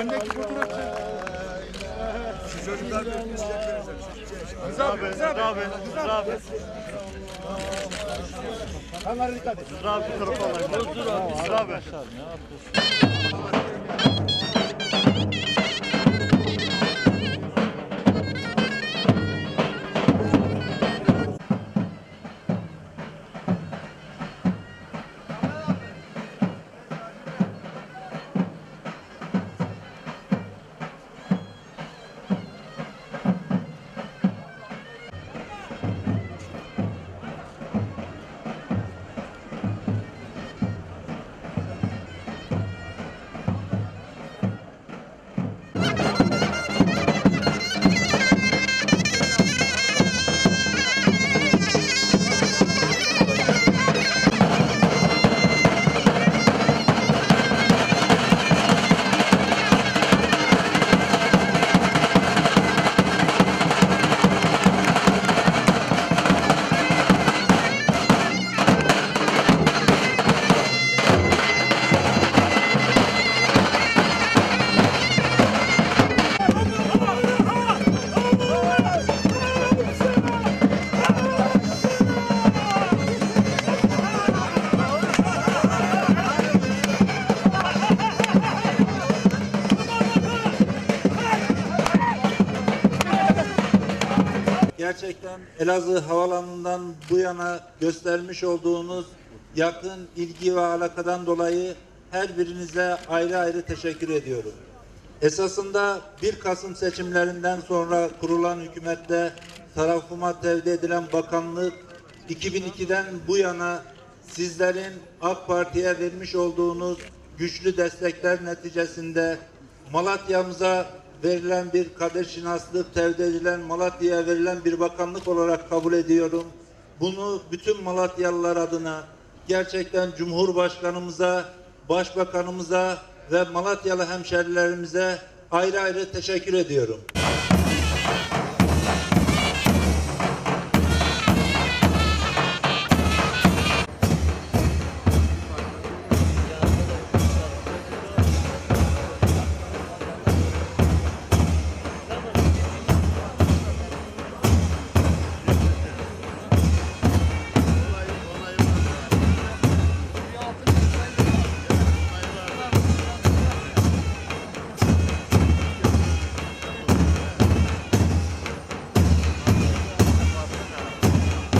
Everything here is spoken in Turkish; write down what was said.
Öndeki fotoğrafçı. Şu çocuklar bir Rıza abi, Rıza abi. Rıza abi. Kamera dikkat et. Rıza abi bu tarafa alayım. Rıza abi. Gerçekten Elazığ Havalanı'ndan bu yana göstermiş olduğunuz yakın ilgi ve alakadan dolayı her birinize ayrı ayrı teşekkür ediyorum. Esasında 1 Kasım seçimlerinden sonra kurulan hükümetle tarafıma tevdi edilen bakanlık 2002'den bu yana sizlerin AK Parti'ye vermiş olduğunuz güçlü destekler neticesinde Malatya'mıza verilen bir kader şinaslık tevdi edilen Malatya'ya verilen bir bakanlık olarak kabul ediyorum. Bunu bütün Malatyalılar adına gerçekten Cumhurbaşkanımıza, Başbakanımıza ve Malatyalı hemşerilerimize ayrı ayrı teşekkür ediyorum.